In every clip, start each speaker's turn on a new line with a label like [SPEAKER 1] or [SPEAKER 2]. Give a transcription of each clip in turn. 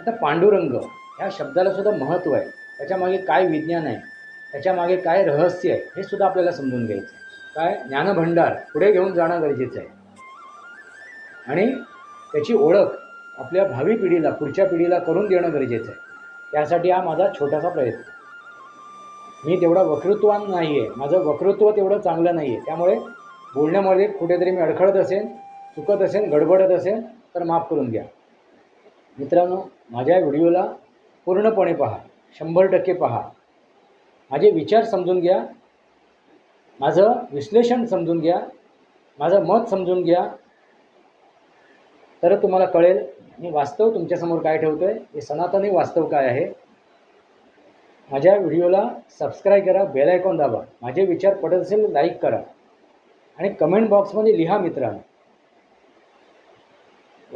[SPEAKER 1] आता पांडुरंग ह्या शब्दाला सुद्धा महत्त्व आहे. त्याच्यामागे काय विज्ञान आहे? त्याच्यामागे काय रहस्य आहे? हे सुद्धा आपल्याला समजून घ्यायचं आहे. काय? ज्ञानभंडार पुढे घेऊन जाणं गरजेचं आहे. आणि त्याची ओळख आपल्या भावी पिढीला पुढच्या पिढीला करून देणं गरजेचं आहे. त्यासाठी हा माझा छोटासा प्रयत्न. मी तेवढा वक्तृत्वान नाही आहे माझं वक्तृत्व तेवढं चांगलं नाही आहे त्यामुळे बोलण्यामध्ये कुठेतरी मी अडखळत असेल चुकत असेल गडबडत असेल तर माफ करून घ्या मित्रांनो माझ्या व्हिडिओला पूर्णपणे पहा शंभर टक्के पहा. माझे विचार समजून घ्या माझं विश्लेषण समजून घ्या माझं मत समजून घ्या. तर तुम्हाला कळेल मी वास्तव तुमच्यासमोर काय ठेवतो आहे हे सनातनी वास्तव काय आहे. माझ्या व्हिडिओला सबस्क्राईब करा बेल आयकॉन दाबा. माझे विचार पडत असेल लाईक करा. आणि कमेंट बॉक्समध्ये लिहा मित्रांनो.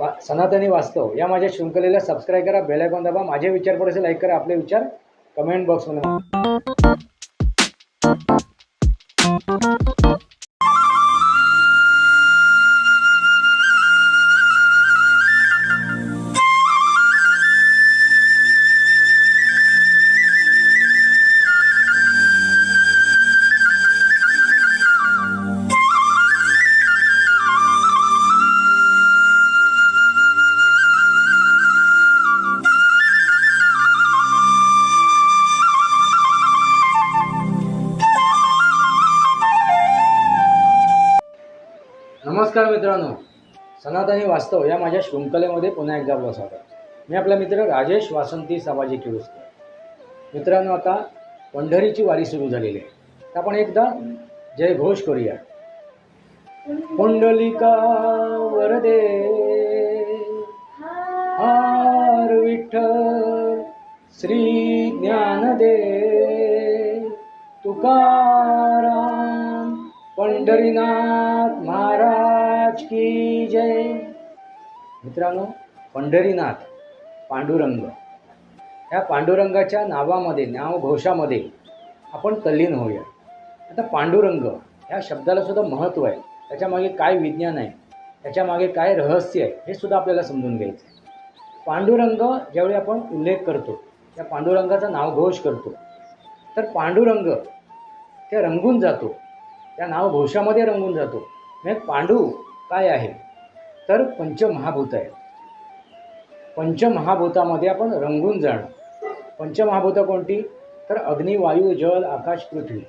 [SPEAKER 1] वा सनातनी वास्तव. या माझ्या शृंखलेला सबस्क्राईब करा बेल आयकॉन दाबा माझे विचार पडत लाईक करा आपले विचार कमेंट बॉक्समध्ये नमस्कार मित्रांनो. सनातनी वास्तव या माझ्या शृंखलेमध्ये पुन्हा एकदा आपलं स्वागत मी आपला मित्र राजेश वासंती सामाजिक किळुसकर मित्रांनो आता पंढरीची वारी सुरू झालेली आहे. तर आपण एकदा जय घोष करूया. पुंडलिका वरदे हार विठ्ठल श्री ज्ञानदे तुकाराम पंढरीनाथ महाराज की जय. मित्रांनो पंढरीनाथ पांडुरंग. ह्या पांडुरंगाच्या नावामध्ये नावघोषामध्ये आपण तल्लीन होऊया. आता पांडुरंग ह्या शब्दाला सुद्धा महत्त्व आहे. त्याच्यामागे काय विज्ञान आहे? त्याच्यामागे काय रहस्य आहे? हे सुद्धा आपल्याला समजून घ्यायचं आहे. पांडुरंग ज्यावेळी आपण उल्लेख करतो त्या पांडुरंगाचा नावघोष करतो तर पांडुरंग ते रंगून जातो. त्या नावघोषामध्ये रंगून जातो. म्हणजे पांडू काय आहे? तर पंचमहाभूत आहे. पंचमहाभूतामध्ये आपण रंगून जाणं. पंचमहाभूतं कोणती? तर अग्नी वायू जल आकाश पृथ्वी.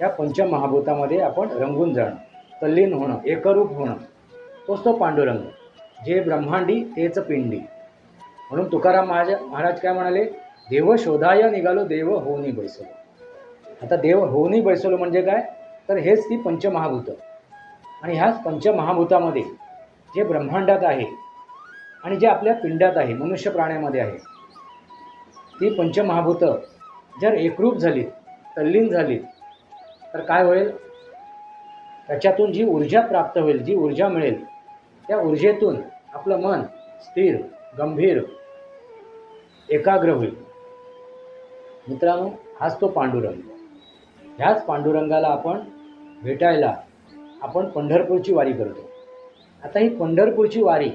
[SPEAKER 1] या पंचमहाभूतामध्ये आपण रंगून जाणं. तल्लीन होणं एकरूप होणं. तोच तो पांडुरंग. जे ब्रह्मांडी तेच पिंडी. म्हणून तुकाराम महाज महाराज काय म्हणाले? देव शोधाय निघालो देव होऊनी बैसलो. आता देव होऊनी बैसलो म्हणजे काय? तर हेच ती पंचमहाभूतं. आणि ह्याच पंचमहाभूतामध्ये जे ब्रह्मांडात आहे आणि जे आपल्या पिंडात आहे मनुष्य प्राण्यामध्ये आहे ती पंचमहाभूतं जर एकरूप झालीत तल्लीन झालीत तर काय होईल? त्याच्यातून जी ऊर्जा प्राप्त होईल जी ऊर्जा मिळेल त्या ऊर्जेतून आपलं मन स्थिर गंभीर एकाग्र होईल. मित्रांनो हाच तो पांडुरंग. ह्याच पांडुरंगाला आपण भेटायला आपण पंढरपूरची वारी करतो. आता ही पंढरपूरची वारी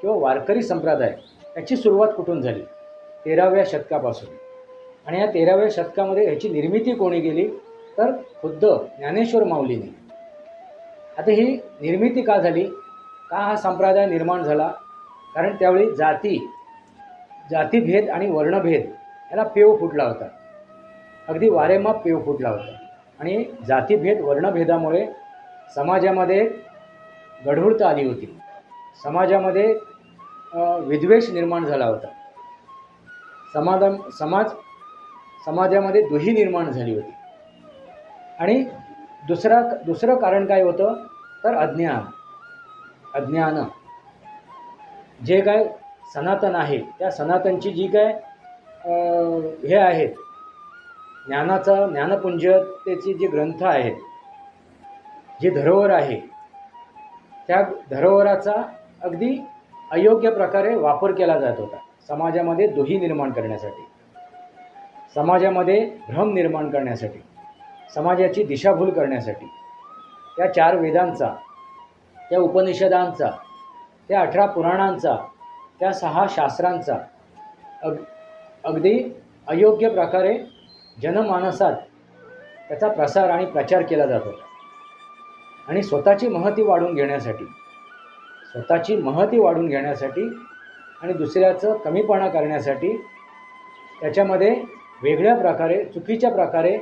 [SPEAKER 1] किंवा वारकरी संप्रदाय याची सुरुवात कुठून झाली? तेराव्या शतकापासून. आणि या तेराव्या शतकामध्ये ह्याची निर्मिती कोणी केली? तर खुद्द ज्ञानेश्वर माऊलीने. आता ही निर्मिती का झाली? का हा संप्रदाय निर्माण झाला? कारण त्यावेळी जाती जातीभेद आणि वर्णभेद याला पेव फुटला होता. अगदी वारेमाप पेव फुटला होता. आणि जातीभेद वर्णभेदामुळे समाजामध्ये गढूळता आली होती. समाजामध्ये विद्वेष निर्माण झाला होता. समाजा समाज समाजामध्ये दुही निर्माण झाली होती. आणि दुसरा दुसरं कारण काय होतं? तर अज्ञान. अज्ञान. जे काय सनातन आहे त्या सनातनची जी काय हे आहेत ज्ञानाचा ज्ञानपुंजतेची जी ग्रंथ आहेत जे धरोहर आहे त्या धरोहराचा अगदी अयोग्य प्रकारे वापर केला जात होता. समाजामध्ये दुही निर्माण करण्यासाठी समाजामध्ये भ्रम निर्माण करण्यासाठी समाजाची दिशाभूल करण्यासाठी त्या चार वेदांचा त्या उपनिषदांचा त्या अठरा पुराणांचा त्या सहा शास्त्रांचा अग अगदी अयोग्य प्रकारे जनमानसात त्याचा प्रसार आणि प्रचार केला जात होता. आणि स्वतःची महती वाढून घेण्यासाठी स्वतःची महती वाढून घेण्यासाठी आणि दुसऱ्याचं कमीपणा करण्यासाठी त्याच्यामध्ये वेगळ्या प्रकारे चुकीच्या प्रकारे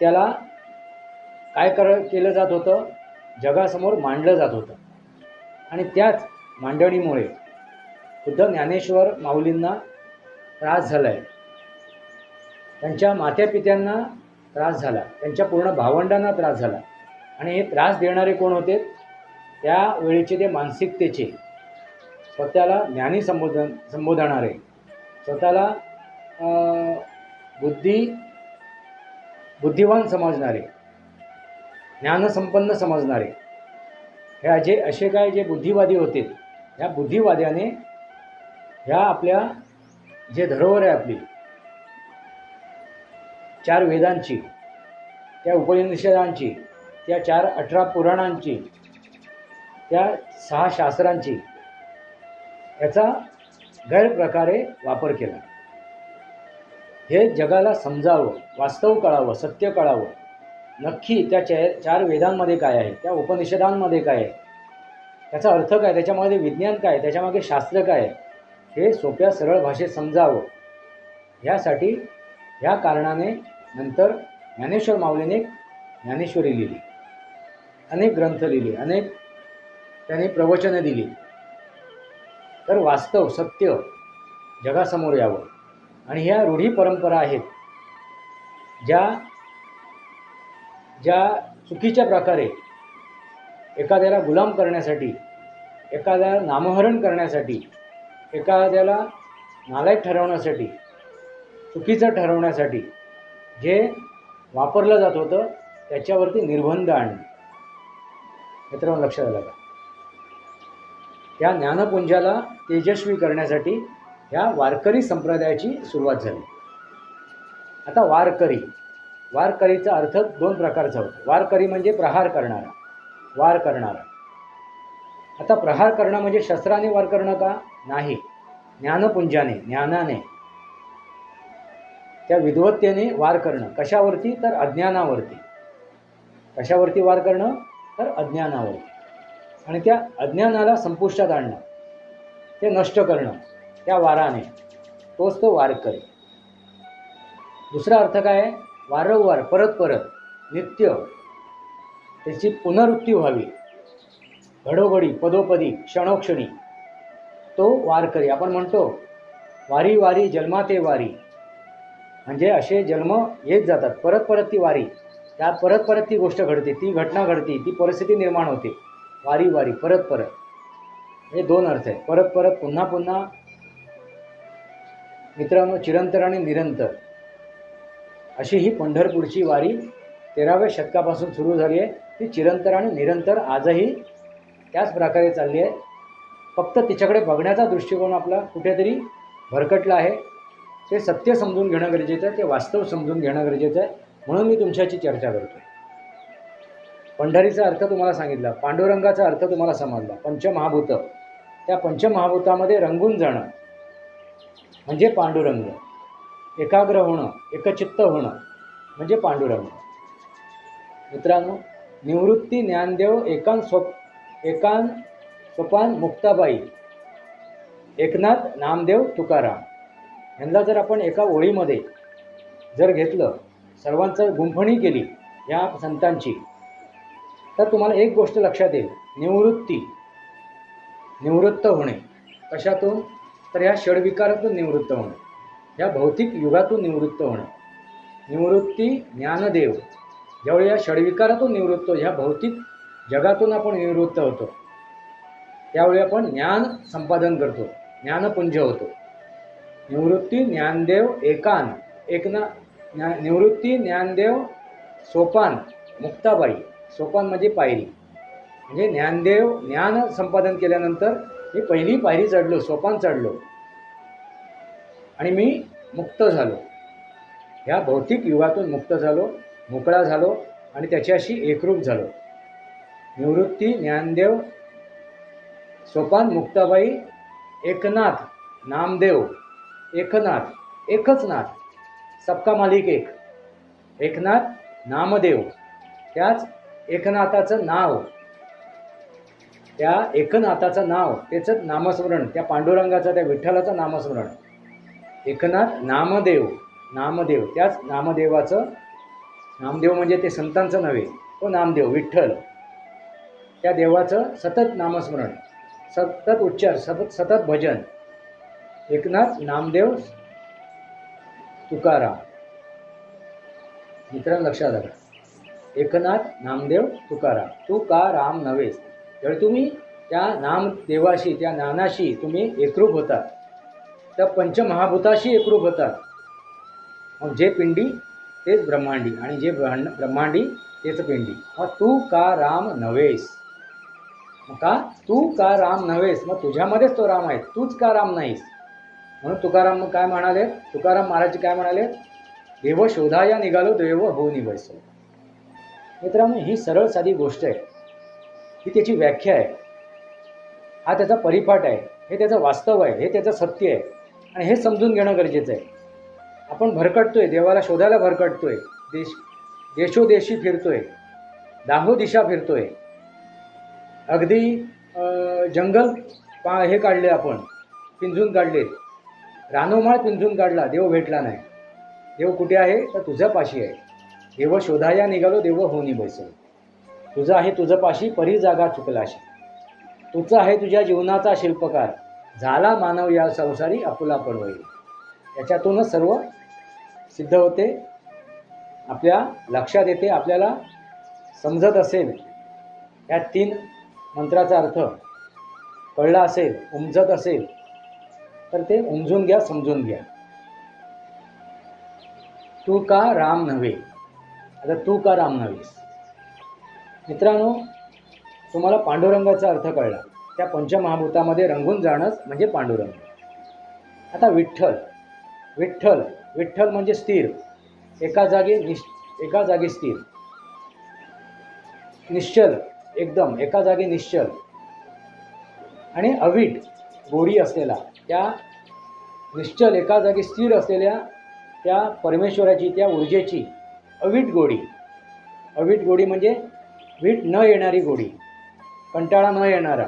[SPEAKER 1] त्याला काय कर केलं जात होतं? जगासमोर मांडलं जात होतं. आणि त्याच मांडणीमुळे खुद्द ज्ञानेश्वर माऊलींना त्रास झाला आहे त्यांच्या मात्यापित्यांना त्रास झाला. त्यांच्या पूर्ण भावंडांना त्रास झाला. आणि हे त्रास देणारे कोण होते? त्या वेळेचे ते मानसिकतेचे. स्वतःला ज्ञानी संबोधन संबोधणारे. स्वतःला बुद्धी बुद्धिवान समजणारे. ज्ञानसंपन्न समजणारे. ह्या जे असे काय जे बुद्धिवादी होते? ह्या बुद्धिवाद्याने ह्या आपल्या जे धरोहर आहे आपली चार वेदांची त्या उपनिषदांची त्या चार अठरा पुराणांची त्या सहा शास्त्रांची याचा गैरप्रकारे वापर केला. हे जगाला समजावं वास्तव कळावं सत्य कळावं. नक्की त्या चे चार वेदांमध्ये काय आहे त्या उपनिषदांमध्ये काय आहे? त्याचा अर्थ काय त्याच्यामध्ये विज्ञान काय त्याच्यामागे शास्त्र काय आहे? हे सोप्या सरळ भाषेत समजावं. ह्यासाठी ह्या कारणाने नंतर ज्ञानेश्वर माऊलीने ज्ञानेश्वरी लिहिली. अनेक ग्रंथ लिहिले अनेक त्याने प्रवचनं दिली. तर वास्तव सत्य जगासमोर यावं. आणि ह्या रूढी परंपरा आहेत ज्या ज्या चुकीच्या प्रकारे एखाद्याला गुलाम करण्यासाठी एखाद्याला नामहरण करण्यासाठी एखाद्याला नालायक ठरवण्यासाठी चुकीचं ठरवण्यासाठी जे वापरलं जात होतं त्याच्यावरती निर्बंध आणणे मित्रांनो लक्षात आलं का? त्या ज्ञानपुंजाला तेजस्वी करण्यासाठी ह्या वारकरी संप्रदायाची सुरुवात झाली. आता वारकरी वारकरीचा अर्थ दोन प्रकारचा होतो. वारकरी म्हणजे प्रहार करणारा वार करणारा. आता प्रहार करणं म्हणजे शस्त्राने वार करणं का? नाही. ज्ञानपुंजाने ज्ञानाने. त्या विद्वत्तेने वार करणं. कशावरती? तर अज्ञानावरती. कशावरती वार करणं? तर अज्ञानावरती. आणि त्या अज्ञानाला संपुष्टात आणणं ते नष्ट करणं त्या वाराने तोच तो वार करे दुसरा अर्थ काय आहे? वारंवार परत परत नित्य त्याची पुनरुक्ती व्हावी. घडोघडी पदोपदी क्षणोक्षणी तो वार करी आपण म्हणतो वारी वारी जन्माते वारी. म्हणजे असे जन्म येत जातात. परत परत ती वारी. त्यात परत परत ती गोष्ट घडते. ती घटना घडते. ती परिस्थिती निर्माण होते. वारी वारी परत परत. हे दोन अर्थ आहे परत परत पुन्हा पुन्हा. मित्रांनो चिरंतर आणि निरंतर. अशी ही पंढरपूरची वारी तेराव्या शतकापासून सुरू झाली आहे. ती चिरंतर आणि निरंतर आजही त्याच प्रकारे चालली आहे. फक्त तिच्याकडे बघण्याचा दृष्टिकोन आपला कुठेतरी भरकटला आहे. ते सत्य समजून घेणं गरजेचं आहे ते वास्तव समजून घेणं गरजेचं आहे म्हणून मी तुमच्याशी चर्चा करतो आहे पंढरीचा अर्थ तुम्हाला सांगितला पांडुरंगाचा अर्थ तुम्हाला समजला पंचमहाभूत. त्या पंचमहाभूतामध्ये रंगून जाणं म्हणजे पांडुरंग. एकाग्र होणं एकचित्त होणं म्हणजे पांडुरंग. मित्रांनो निवृत्ती ज्ञानदेव एकान स्वप एकान स्वपान मुक्ताबाई. एकनाथ नामदेव तुकाराम. यांना जर आपण एका ओळीमध्ये जर घेतलं सर्वांचं गुंफणी केली या संतांची तर तुम्हाला एक गोष्ट लक्षात येईल. निवृत्ती निवृत्त होणे. कशातून? तर ह्या षडविकारातून निवृत्त होणे. ह्या भौतिक युगातून निवृत्त होणे. निवृत्ती ज्ञानदेव. ज्यावेळी या षडविकारातून निवृत्त ह्या भौतिक जगातून आपण निवृत्त होतो. त्यावेळी आपण ज्ञान संपादन करतो. ज्ञानपुंज होतो. निवृत्ती ज्ञानदेव एकान एकना ज्ञा निवृत्ती ज्ञानदेव सोपान मुक्ताबाई. सोपान म्हणजे पायरी. म्हणजे ज्ञानदेव ज्ञान संपादन केल्यानंतर मी पहिली पायरी चढलो सोपान चढलो. आणि मी मुक्त झालो. ह्या भौतिक युगातून मुक्त झालो मोकळा झालो आणि त्याच्याशी एकरूप झालो. निवृत्ती ज्ञानदेव सोपान मुक्ताबाई एकनाथ नामदेव. एकनाथ एकच नाथ सबका मालिक एक. एकनाथ नामदेव. त्याच एकनाथाचं नाव. त्या एकनाथाचं नाव त्याचं नामस्मरण त्या पांडुरंगाचं त्या विठ्ठलाचं नामस्मरण. एकनाथ नामदेव नामदेव. त्याच नामदेवाचं नामदेव म्हणजे ते संतांचं नव्हे तो नामदेव विठ्ठल. त्या देवाचं सतत नामस्मरण सतत उच्चार सतत सतत भजन. एकनाथ नामदेव तुकाराम. मित्रांनो लक्षात आलं. एकनाथ नामदेव तुकाराम. तू का राम नव्हेस तुम्ही त्या नामदेवाशी त्या नानाशी तुम्ही एकरूप होतात त्या पंचमहाभूताशी एकरूप होतात मग जे पिंडी तेच ब्रह्मांडी आणि जे ब्रह्मांड ब्रह्मांडी तेच पिंडी. मग तू का राम नव्हेस. मग का? तू का राम नव्हेस. मग तुझ्यामध्येच तो राम आहे. तूच का राम नाहीस? म्हणून तुकाराम मग काय म्हणाले? तुकाराम महाराज काय म्हणाले? देव शोधाया निघालो देव हो निवैसो मित्रांनो ही सरळ साधी गोष्ट आहे. ही त्याची व्याख्या आहे. हा त्याचा परिपाठ आहे. हे त्याचं वास्तव आहे. हे त्याचं सत्य आहे. आणि हे समजून घेणं गरजेचं आहे. आपण भरकटतोय देवाला शोधायला भरकटतोय. देश देशोदेशी फिरतोय. दाहो दिशा फिरतोय. अगदी जंगल पा हे काढले आपण. पिंजून काढले रानोमाळ पिंजून काढला देव भेटला नाही. देव कुठे आहे? तर तुझ्या पाशी आहे. देव शोधाया निघालो देव होनी बैसल तुझं आहे तुझं पाशी परी जागा चुकलाशी. तुझं आहे तुझ्या जीवनाचा शिल्पकार. झाला मानव या संसारी अपुला पडवई याच्यातूनच सर्व सिद्ध होते. आपल्या लक्षात येते आपल्याला समजत असेल. या तीन मंत्राचा अर्थ कळला असेल उमजत असेल. तर ते उमजून घ्या समजून घ्या. तू का राम नव्हे? आता तू का राम नव्हेस? मित्रांनो तुम्हाला पांडुरंगाचा अर्थ कळला. त्या पंचमहाभूतामध्ये रंगून जाणंच म्हणजे पांडुरंग. आता विठ्ठल विठ्ठल विठ्ठल म्हणजे स्थिर. एका जागी निश एका जागी स्थिर. निश्चल एकदम एका जागी निश्चल. आणि अवीट गोडी असलेला. त्या निश्चल एका जागी स्थिर असलेल्या त्या परमेश्वराची त्या ऊर्जेची अवीट गोडी. अवीट गोडी म्हणजे वीट न येणारी गोडी कंटाळा न येणारा.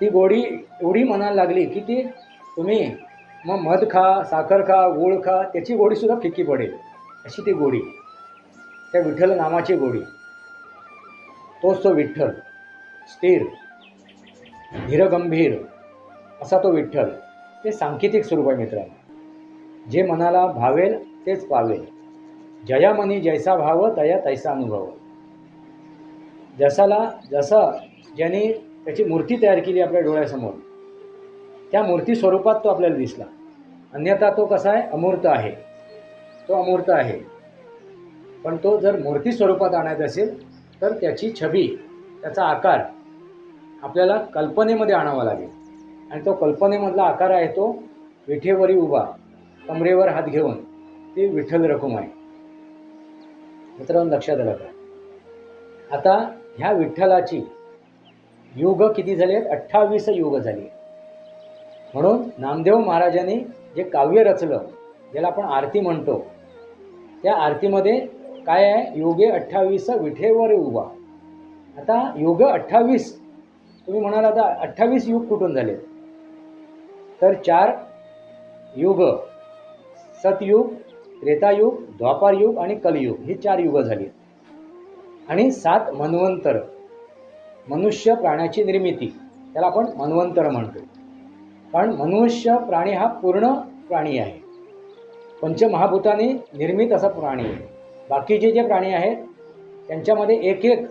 [SPEAKER 1] ती गोडी एवढी मनाला लागली की ती तुम्ही मग मध खा साखर खा गूळ खा त्याची गोडीसुद्धा फिकी पडेल. अशी ती गोडी त्या विठ्ठल नामाची गोडी. तोच तो विठ्ठल स्थिर धीरगंभीर असा तो विठ्ठल. ते सांकेतिक स्वरूप आहे मित्रांनो. जे मनाला भावेल तेच पावेल. जया मनी जैसा भाव तया तैसा अनुभव. जसाला जसा ज्याने त्याची मूर्ती तयार केली आपल्या डोळ्यासमोर त्या मूर्ती स्वरूपात तो आपल्याला दिसला. अन्यथा तो कसा आहे? अमूर्त आहे. तो अमूर्त आहे. पण तो जर मूर्ती स्वरूपात आणायचा असेल तर त्याची छबी त्याचा आकार आपल्याला कल्पनेमध्ये आणावा लागेल. आणि तो कल्पनेमधला आकार आहे तो विठेवरी उभा कमरेवर हात घेऊन. ती विठ्ठल रखुम आहे मित्रांनो लक्षात आलं का? आता ह्या विठ्ठलाची युग किती झाले आहेत अठ्ठावीस युग झाली. म्हणून नामदेव महाराजांनी जे काव्य रचलं ज्याला आपण आरती म्हणतो त्या आरतीमध्ये काय आहे? योगे अठ्ठावीस विठेवर उभा. आता योग अठ्ठावीस तुम्ही म्हणाल आता अठ्ठावीस युग कुठून झाले तर चार युग सतयुग त्रेतायुग द्वापारयुग आणि कलयुग ही चार युग झाली. आणि सात मन्वंतर मनुष्य प्राण्याची निर्मिती त्याला आपण मन्वंतर म्हणतो. कारण मनुष्य प्राणी हा पूर्ण प्राणी आहे. पंचमहाभूताने निर्मित असा प्राणी आहे. बाकीचे जे प्राणी आहेत त्यांच्यामध्ये एक एक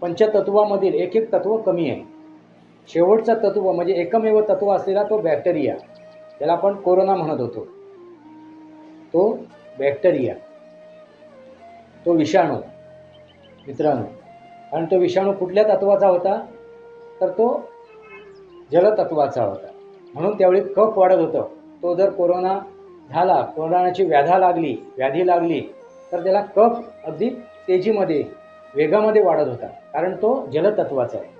[SPEAKER 1] पंचतत्वामधील एक एक तत्व कमी आहे. शेवटचा तत्व म्हणजे एकमेव तत्व असलेला तो बॅक्टेरिया त्याला आपण कोरोना म्हणत होतो. तो बॅक्टेरिया तो विषाणू मित्रांनो. कारण तो विषाणू कुठल्या तत्वाचा होता? तर तो जलतत्वाचा होता. म्हणून त्यावेळी कफ वाढत होतं. तो जर कोरोना झाला कोरोनाची व्याधा लागली व्याधी लागली तर त्याला कफ अगदी तेजीमध्ये वेगामध्ये वाढत होता. कारण तो जलतत्वाचा आहे.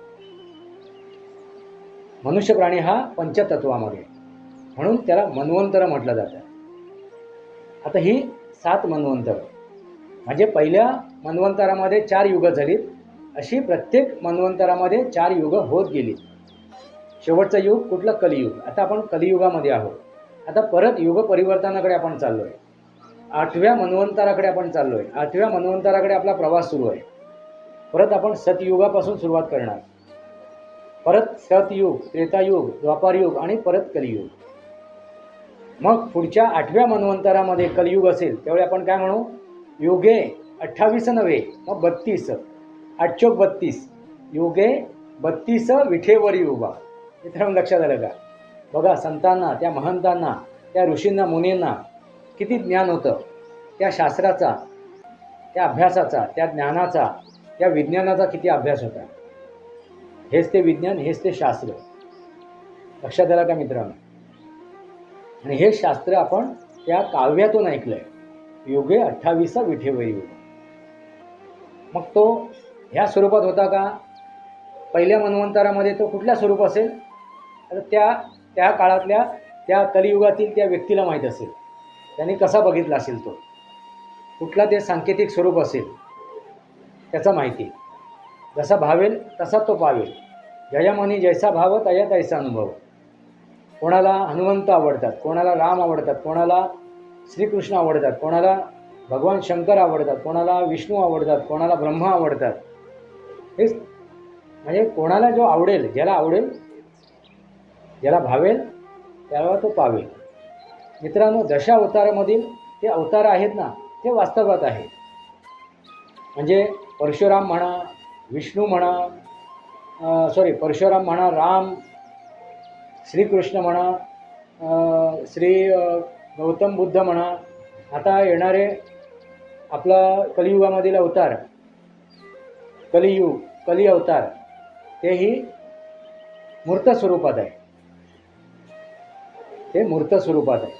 [SPEAKER 1] मनुष्य प्राणी हा पंचतत्वामध्ये म्हणून त्याला मन्वंतर म्हटलं जातं. आता ही सात मन्वंतर. म्हणजे पहिल्या मन्वंतरामध्ये चार युग झालीत. अशी प्रत्येक मन्वंतरामध्ये चार युग होत गेली शेवटचं युग कुठलं? कलियुग. आता आपण कलियुगामध्ये आहोत. आता परत युग परिवर्तनाकडे आपण चाललो आहे आठव्या मन्वंतराकडे आपण चाललो आहे आठव्या मन्वंतराकडे आपला प्रवास सुरू आहे. परत आपण सतयुगापासून सुरुवात करणार. परत सतयुग त्रेतायुग द्वापारयुग आणि परत कलियुग. मग पुढच्या आठव्या मन्वंतरामध्ये कलियुग असेल त्यावेळी आपण काय म्हणू? युगे अठ्ठावीस नव्हे मग बत्तीस. आठचोक बत्तीस. युगे बत्तीस विठेवर युगा मित्रांनो लक्षात आलं का? बघा संतांना त्या महंतांना त्या ऋषींना मुनींना किती ज्ञान होतं. त्या शास्त्राचा त्या अभ्यासाचा त्या ज्ञानाचा त्या विज्ञानाचा किती अभ्यास होता. हेच ते विज्ञान हेच ते शास्त्र. लक्षात आला का मित्रांनो? आणि हे शास्त्र आपण त्या काव्यातून ऐकलं आहे योगे अठ्ठावीसा विठेवरी योग. मग तो ह्या स्वरूपात होता का? पहिल्या मन्वंतरामध्ये तो कुठल्या स्वरूप असेल? तर त्या त्या काळातल्या त्या कलियुगातील त्या व्यक्तीला माहीत असेल. त्यांनी कसा बघितला असेल तो? कुठला ते सांकेतिक स्वरूप असेल? त्याचा माहिती. जसा भावेल तसा तो पावेल. जया मनी जैसा भाव तया तैसा अनुभव. कोणाला हनुमंत आवडतात कोणाला राम आवडतात कोणाला श्रीकृष्ण आवडतात कोणाला भगवान शंकर आवडतात कोणाला विष्णू आवडतात कोणाला ब्रह्मा आवडतात. हेच म्हणजे कोणाला जो आवडेल ज्याला आवडेल ज्याला भावेल त्याला तो पावेल. मित्रांनो दशा अवतारामधील ते अवतार आहेत ना ते वास्तवात आहेत. म्हणजे परशुराम म्हणा विष्णू म्हणा सॉरी परशुराम म्हणा राम श्रीकृष्ण म्हणा श्री गौतम बुद्ध म्हणा आता येणारे आपला कलियुगामधील अवतार कलियुग कली अवतार तेही मूर्त स्वरूपात आहे. ते मूर्त स्वरूपात आहे.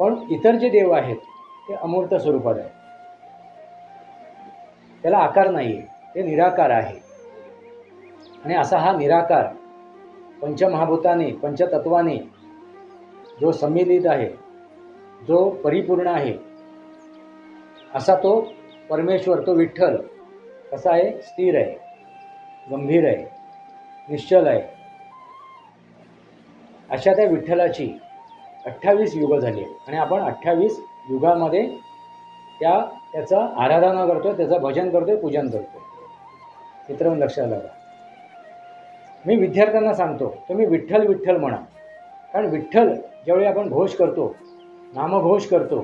[SPEAKER 1] पण इतर जे देव आहेत ते अमूर्त स्वरूपात आहे. त्याला आकार नाही आहे ते निराकार आहे. आणि असा हा निराकार पंचमहाभूताने पंचतत्वाने जो सम्मिलित आहे जो परिपूर्ण आहे असा तो परमेश्वर तो विठ्ठल कसा आहे? स्थिर आहे गंभीर आहे निश्चल आहे. अशा त्या विठ्ठलाची अठ्ठावीस युग झाली आहे आणि आपण अठ्ठावीस युगामध्ये त्या त्याचं आराधना करतो त्याचं भजन करतो पूजन करतो मित्र लक्षात लागा मी विद्यार्थ्यांना सांगतो तुम्ही विठ्ठल विठ्ठल म्हणा. कारण विठ्ठल ज्यावेळी आपण घोष करतो नामघोष करतो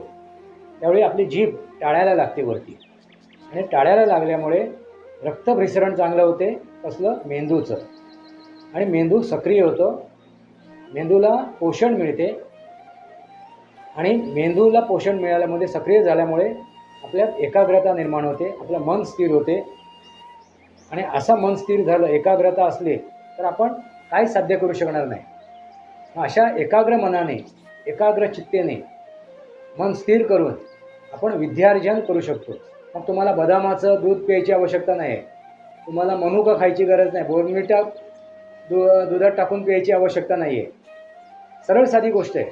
[SPEAKER 1] त्यावेळी आपली जीभ टाळ्याला लागते वरती. आणि टाळ्याला लागल्यामुळे रक्तभिसरण चांगलं होते कसलं मेंदूचं. आणि मेंदू सक्रिय होतो मेंदूला पोषण मिळते. आणि मेंदूला पोषण मिळाल्यामुळे सक्रिय झाल्यामुळे आपल्यात एकाग्रता निर्माण होते आपलं मन स्थिर होते. आणि असं मन स्थिर झालं एकाग्रता असली तर आपण काय साध्य करू शकणार नाही. अशा एकाग्र मनाने एकाग्र चित्तेने मन स्थिर करून आपण विद्यार्जन करू शकतो. मग तुम्हाला बदामाचं दूध प्यायची आवश्यकता नाही आहे तुम्हाला मनुका खायची गरज नाही. बोर्नमिटा दु दुधात टाकून प्यायची आवश्यकता नाही आहे सरळ साधी गोष्ट आहे.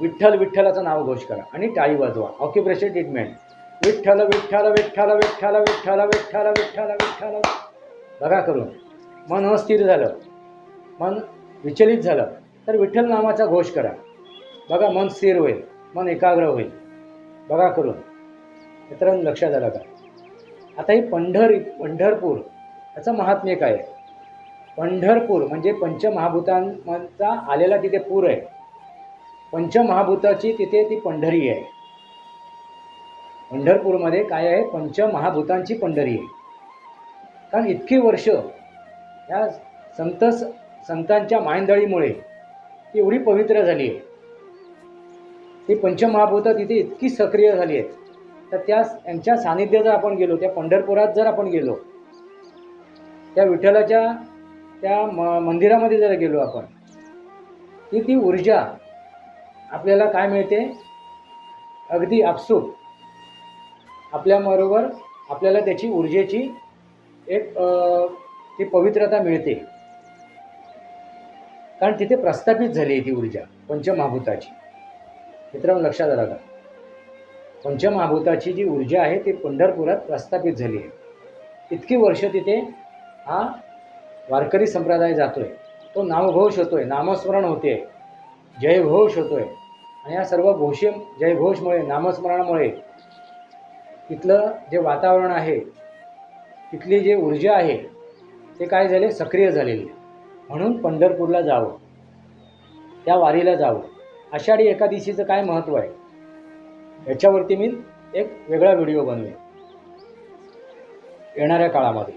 [SPEAKER 1] विठ्ठल विठ्ठलाचं नाव घोष करा आणि टाळी वाजवा. Acupressure treatment. विठ्ठल विठ्ठल विठ्ठल विठ्ठल विठ्ठल विठ्ठल विठ्ठल विठ्ठल. बघा करून. मन अस्थिर झालं. मन विचलित झालं. तर विठ्ठल नामाचा घोष करा. बघा मन स्थिर होईल. मन एकाग्र होईल. बघा करून. मित्रांनो लक्षात आलं का? आता ही पंढर पंढरपूर याचं महात्म्य काय आहे? पंढरपूर म्हणजे पंचमहाभूतांचा आलेला तिथे पूर आहे. पंचमहाभूताची तिथे ती पंढरी आहे. पंढरपूरमध्ये काय आहे? पंचमहाभूतांची पंढरी आहे. कारण इतकी वर्ष ह्या संत संतांच्या मायंदळीमुळे ती एवढी पवित्र झाली आहे. ती पंचमहाभूतात तिथे इतकी सक्रिय झाली आहेत. तर त्या यांच्या सानिध्यात जर आपण गेलो त्या पंढरपुरात जर आपण गेलो त्या विठ्ठलाच्या त्या म मंदिरामध्ये जर गेलो आपण ती ती ऊर्जा आपल्याला काय मिळते? अगदी आपसूक. आपल्याबरोबर आपल्याला त्याची ऊर्जेची एक ती पवित्रता मिळते. कारण तिथे प्रस्थापित झाली आहे ती ऊर्जा पंचमहाभूताची. मित्रांनो लक्षात आलं का? पंचमहाभूताची जी ऊर्जा आहे ती पंढरपुरात प्रस्थापित झाली आहे. इतकी वर्ष तिथे हा वारकरी संप्रदाय जातोय. तो नामघोष होतोय नामस्मरण होते. जयघोष होतोय. आणि या सर्व घोषे जयघोषमुळे नामस्मरणामुळे तिथलं जे वातावरण आहे तिथली जी ऊर्जा आहे ते काय झाले? सक्रिय झालेली. म्हणून पंढरपूरला जावं. त्या वारीला जावं. आषाढी एकादशीचं काय महत्त्व आहे? याच्यावरती मी एक वेगळा व्हिडिओ बनवेन. येणाऱ्या काळामध्ये.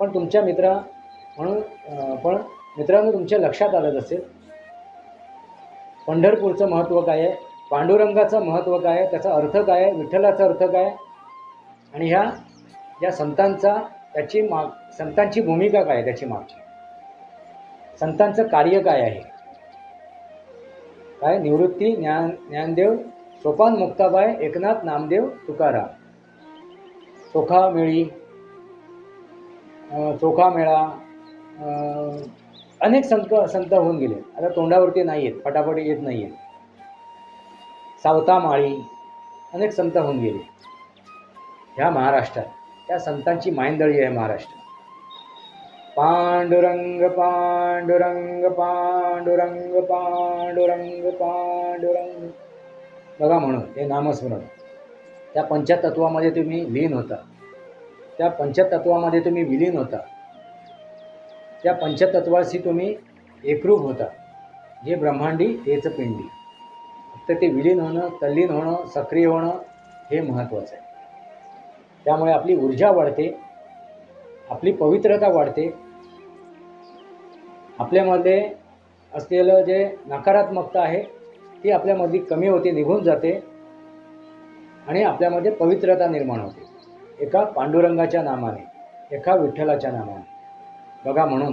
[SPEAKER 1] पण तुमच्या मित्रा म्हणून पण मित्रांनो तुमच्या लक्षात आलं असेल. पंढरपूरचं महत्त्व काय आहे? पांडुरंगाचं महत्त्व काय आहे? त्याचा अर्थ काय आहे? विठ्ठलाचा अर्थ काय आणि ह्या या संतांचा त्याची माग संतांची भूमिका काय आहे त्याची मागची? संतांचं कार्य काय आहे? काय? निवृत्ती ज्ञान ज्ञानदेव सोपान मुक्ताबाई एकनाथ नामदेव तुकाराम. चोखा मेळी चोखा मेळा अनेक संत संत होऊन गेले. आता तोंडावरती नाही आहेत फटाफट येत नाही आहेत सावता माळी अनेक संत होऊन गेले. ह्या महाराष्ट्रात. त्या संतांची मायंदळी आहे महाराष्ट्र. पांडुरंग पांडुरंग पांडुरंग पांडुरंग पांडुरंग. बघा म्हणून हे नामस्मरण. त्या पंचतत्वामध्ये तुम्ही लीन होता. त्या पंचतत्वामध्ये तुम्ही विलीन होता. त्या पंचतत्वाशी तुम्ही एकरूप होता. जे ब्रह्मांडी तेच पिंडी. फक्त ते विलीन होणं तल्लीन होणं सक्रिय होणं हे महत्त्वाचं आहे. त्यामुळे आपली ऊर्जा वाढते आपली पवित्रता वाढते. आपल्यामध्ये असलेलं जे नकारात्मकता आहे ती आपल्यामधली कमी होते निघून जाते आणि आपल्यामध्ये पवित्रता निर्माण होते. एका पांडुरंगाच्या नामाने एका विठ्ठलाच्या नामाने. बघा म्हणून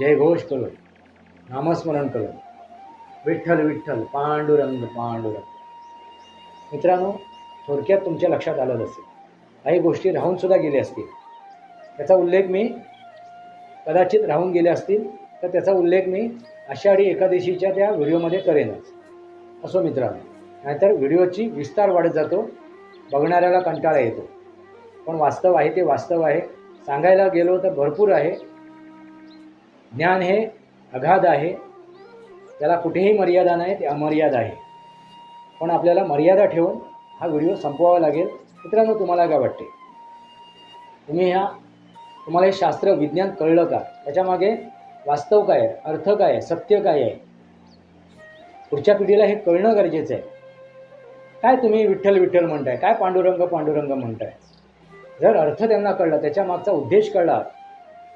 [SPEAKER 1] जयघोष करून नामस्मरण करून विठ्ठल विठ्ठल पांडुरंग पांडुरंग. मित्रांनो थोडक्यात तुमच्या लक्षात आलं असेल. काही गोष्टी राहूनसुद्धा गेल्या असतील. त्याचा उल्लेख मी कदाचित राहून गेल्या असतील तर त्याचा उल्लेख मी आषाढी एकादशीच्या त्या व्हिडिओमध्ये करेनच असो मित्रांनो नाहीतर व्हिडिओची विस्तार वाढत जातो बघणाऱ्याला कंटाळा येतो. पण वास्तव आहे ते वास्तव आहे. सांगायला गेलो तर भरपूर आहे. ज्ञान हे अगाध आहे. त्याला कुठेही मर्यादा नाही ते अमर्याद आहे. पण आपल्याला मर्यादा ठेवून हा व्हिडिओ संपवावा लागेल. मित्रांनो तुम्हाला काय वाटते? तुम्ही ह्या तुम्हाला हे शास्त्र विज्ञान कळलं का? त्याच्यामागे वास्तव काय आहे? अर्थ काय आहे? सत्य काय आहे? पुढच्या पिढीला हे कळणं गरजेचं आहे. काय तुम्ही विठ्ठल विठ्ठल म्हणताय? काय पांडुरंग पांडुरंग म्हणताय? जर अर्थ त्यांना कळला त्याच्या मागचा उद्देश कळला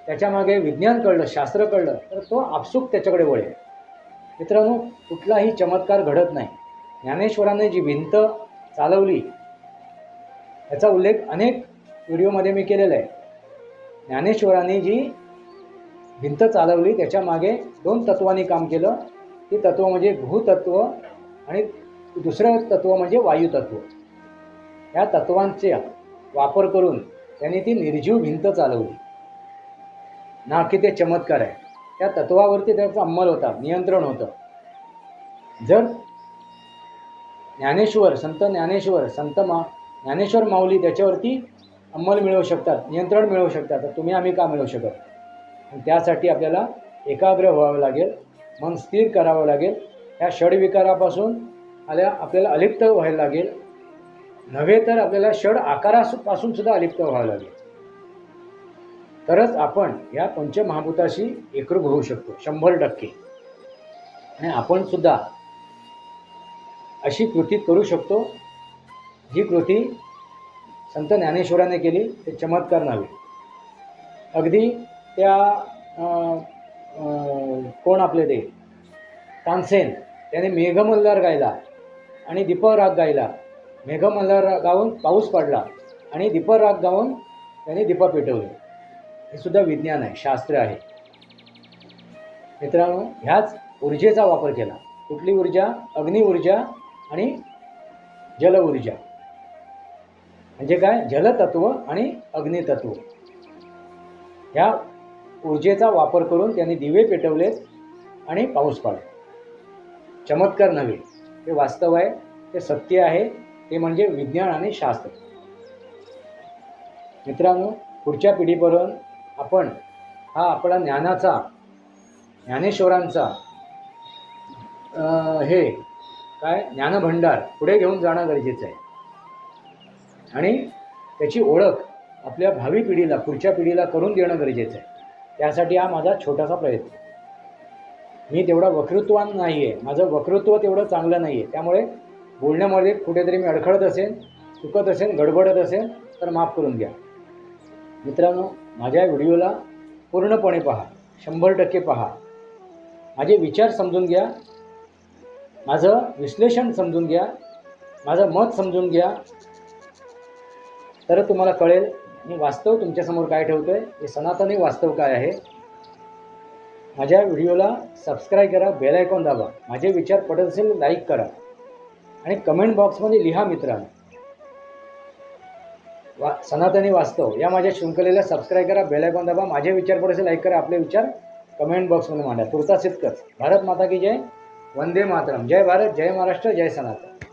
[SPEAKER 1] त्याच्यामागे विज्ञान कळलं शास्त्र कळलं तर तो आपसूक त्याच्याकडे वळेल. मित्रांनो कुठलाही चमत्कार घडत नाही. ज्ञानेश्वराने जी भिंत चालवली याचा उल्लेख अनेक व्हिडिओमध्ये मी केलेला आहे. ज्ञानेश्वरांनी जी भिंत चालवली त्याच्यामागे दोन तत्वांनी काम केलं. ती तत्व म्हणजे भूतत्व आणि दुसरं तत्व म्हणजे वायुतत्व. या तत्वांचे वापर करून त्यांनी ती निर्जीव भिंत चालवली. ना की ते चमत्कार आहे. त्या तत्वावरती त्याचा अंमल होता नियंत्रण होतं. जर ज्ञानेश्वर संत ज्ञानेश्वर संत मा ज्ञानेश्वर माऊली त्याच्यावरती अंमल मिळवू शकतात नियंत्रण मिळवू शकतात तर तुम्ही आम्ही का मिळवू शकत? त्यासाठी आपल्याला एकाग्र व्हावं लागेल मन स्थिर करावं लागेल. ह्या षडविकारापासून आल्या आपल्याला अलिप्त व्हायला लागेल. नव्हे तर आपल्याला षड आकारापासून सुद्धा अलिप्त व्हावं लागेल. तरच आपण या पंचमहाभूताशी एकरूप होऊ शकतो शंभर टक्के. आणि आपण सुद्धा अशी कृती करू शकतो जी कृती संत ज्ञानेश्वराने केली ते चमत्कार नव्हे अगदी त्या कोण आपले ते? तानसेन. त्याने मेघमल्हार गायला आणि दीपक राग गायला. मेघमल्हार गाऊन पाऊस पडला आणि दीपक राग गाऊन त्याने दीप पेटवले. हे सुद्धा विज्ञान आहे शास्त्र आहे. मित्रांनो ह्याच ऊर्जेचा वापर केला. कुठली ऊर्जा? अग्नी ऊर्जा आणि जल ऊर्जा. म्हणजे काय? जलतत्व आणि अग्नितत्व. ह्या ऊर्जेचा वापर करून त्यांनी दिवे पेटवलेत आणि पाऊस पाडतो चमत्कार नव्हे. हे वास्तव आहे ते सत्य आहे ते म्हणजे विज्ञान आणि शास्त्र. मित्रांनो पुढच्या पिढीपर्यंत आपण हा आपला ज्ञानाचा ज्ञानेश्वरांचा हे काय? ज्ञानभंडार पुढे घेऊन जाणं गरजेचं आहे. आणि त्याची ओळख आपल्या भावी पिढीला पुढच्या पिढीला करून देणं गरजेचं आहे. त्यासाठी हा माझा छोटासा प्रयत्न. मी तेवढा वक्तृत्वान नाही आहे माझं वक्तृत्व तेवढं चांगलं नाही आहे त्यामुळे बोलण्यामध्ये कुठेतरी मी अडखळत असेल चुकत असेल गडबडत असेल तर माफ करून घ्या मित्रांनो माझ्या व्हिडिओला पूर्णपणे पहा. शंभर टक्के पहा. माझे विचार समजून घ्या. माझं विश्लेषण समजून घ्या. माझं मत समजून घ्या. तर तुम्हाला कळेल मी वास्तव तुमच्यासमोर काय ठेवतो आहे हे सनातनी वास्तव काय आहे? माझ्या व्हिडिओला सबस्क्राईब करा बेल आयकॉन दाबा. माझे विचार पटत असेल लाईक करा. आणि कमेंट बॉक्समध्ये लिहा मित्रांनो. वा सनातनी वास्तव. या माझ्या शृंखलेला सबस्क्राईब करा बेल आयकॉन दाबा. माझे विचार पडत असेल लाईक करा आपले विचार कमेंट बॉक्समध्ये मांडा. तुर्तास इतकंच भारत माता की जय वंदे मातरम. जय भारत जय महाराष्ट्र जय सनातन.